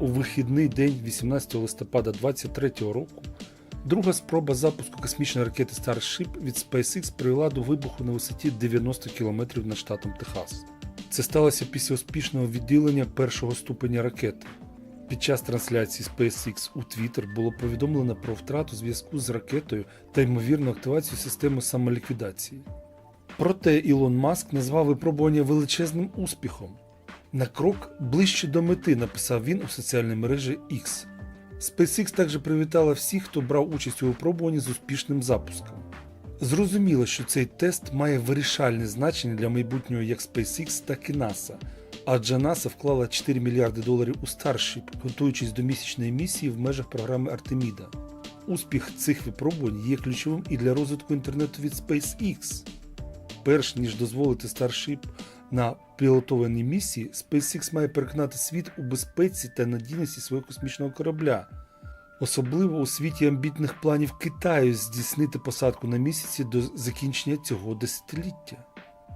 у вихідний день 18 листопада 2023 року друга спроба запуску космічної ракети Starship від SpaceX привела до вибуху на висоті 90 км над штатом Техас. Це сталося після успішного відділення першого ступеня ракети. Під час трансляції SpaceX у Twitter було повідомлено про втрату зв'язку з ракетою та ймовірну активацію системи самоліквідації. Проте Ілон Маск назвав випробування величезним успіхом. На крок ближче до мети, написав він у соціальній мережі X. SpaceX також привітала всіх, хто брав участь у випробуванні з успішним запуском. Зрозуміло, що цей тест має вирішальне значення для майбутнього як SpaceX, так і NASA, адже NASA вклала 4 мільярди доларів у Starship, готуючись до місячної місії в межах програми Артеміда. Успіх цих випробувань є ключовим і для розвитку інтернету від SpaceX. Перш ніж дозволити Starship на пілотованій місії, SpaceX має переконати світ у безпеці та надійності свого космічного корабля, особливо у світі амбітних планів Китаю здійснити посадку на місяці до закінчення цього десятиліття.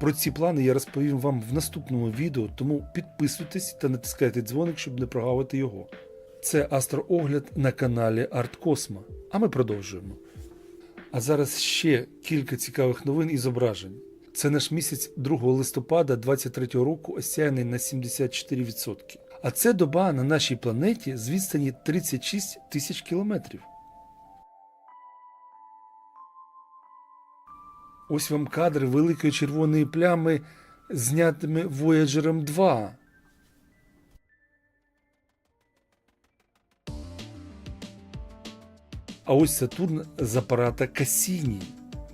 Про ці плани я розповім вам в наступному відео, тому підписуйтесь та натискайте дзвоник, щоб не прогавити його. Це астроогляд на каналі Арткосмо. А ми продовжуємо. А зараз ще кілька цікавих новин і зображень. Це наш місяць 2 листопада 23 року осяяний на 74%. А це доба на нашій планеті з відстані 36 тисяч кілометрів. Ось вам кадри великої червоної плями, знятими Voyager 2. А ось Сатурн з апарата Касіні.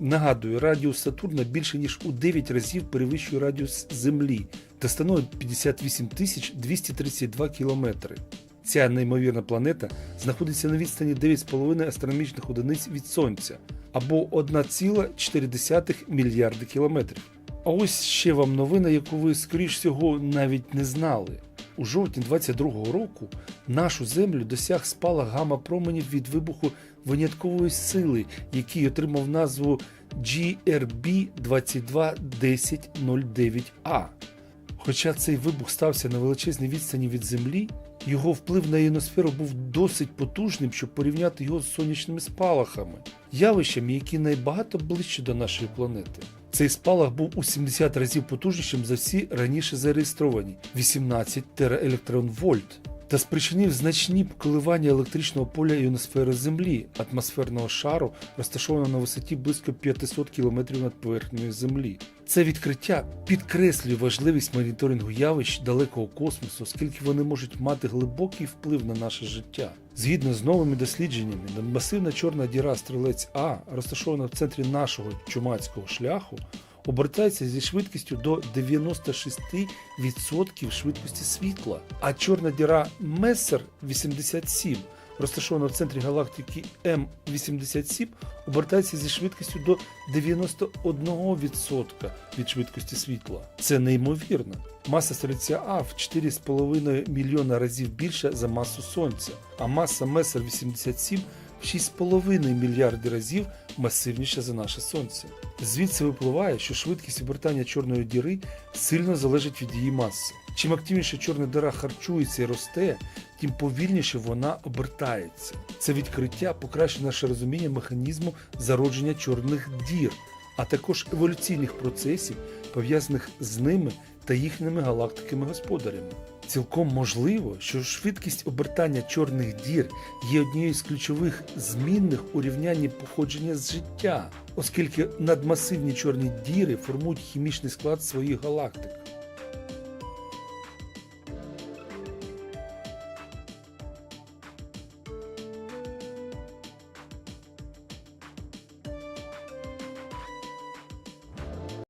Нагадую, радіус Сатурна більше ніж у 9 разів перевищує радіус Землі та становить 58 тисяч 232 кілометри. Ця неймовірна планета знаходиться на відстані 9,5 астрономічних одиниць від Сонця або 1,4 мільярди кілометрів. А ось ще вам новина, яку ви, скоріш всього, навіть не знали. У жовтні 22-го року нашу землю досяг спалах гама променів від вибуху виняткової сили, який отримав назву GRB 221009A. Хоча цей вибух стався на величезній відстані від Землі, його вплив на іоносферу був досить потужним, щоб порівняти його з сонячними спалахами, явищами, які найбагато ближче до нашої планети. Цей спалах був у 70 разів потужнішим за всі раніше зареєстровані 18 тераелектронвольт та спричинив значні коливання електричного поля іоносфери Землі, атмосферного шару, розташованого на висоті близько 500 км над поверхнею Землі. Це відкриття підкреслює важливість моніторингу явищ далекого космосу, оскільки вони можуть мати глибокий вплив на наше життя. Згідно з новими дослідженнями, надмасивна чорна діра стрілець А, розташована в центрі нашого чумацького шляху, обертається зі швидкістю до 96% швидкості світла, а чорна діра Мессер 87, розташована в центрі галактики М87, обертається зі швидкістю до 91% від швидкості світла. Це неймовірно. Маса стрільця А в 4,5 мільйона разів більша за масу Сонця, а маса Мессер 87 в 6,5 мільярди разів масивніша за наше Сонце. Звідси випливає, що швидкість обертання чорної діри сильно залежить від її маси. Чим активніше чорна діра харчується і росте, тим повільніше вона обертається. Це відкриття покращує наше розуміння механізму зародження чорних дір, а також еволюційних процесів, пов'язаних з ними та їхніми галактиками-господарями. Цілком можливо, що швидкість обертання чорних дір є однією з ключових змінних у рівнянні походження з життя, оскільки надмасивні чорні діри формують хімічний склад своїх галактик.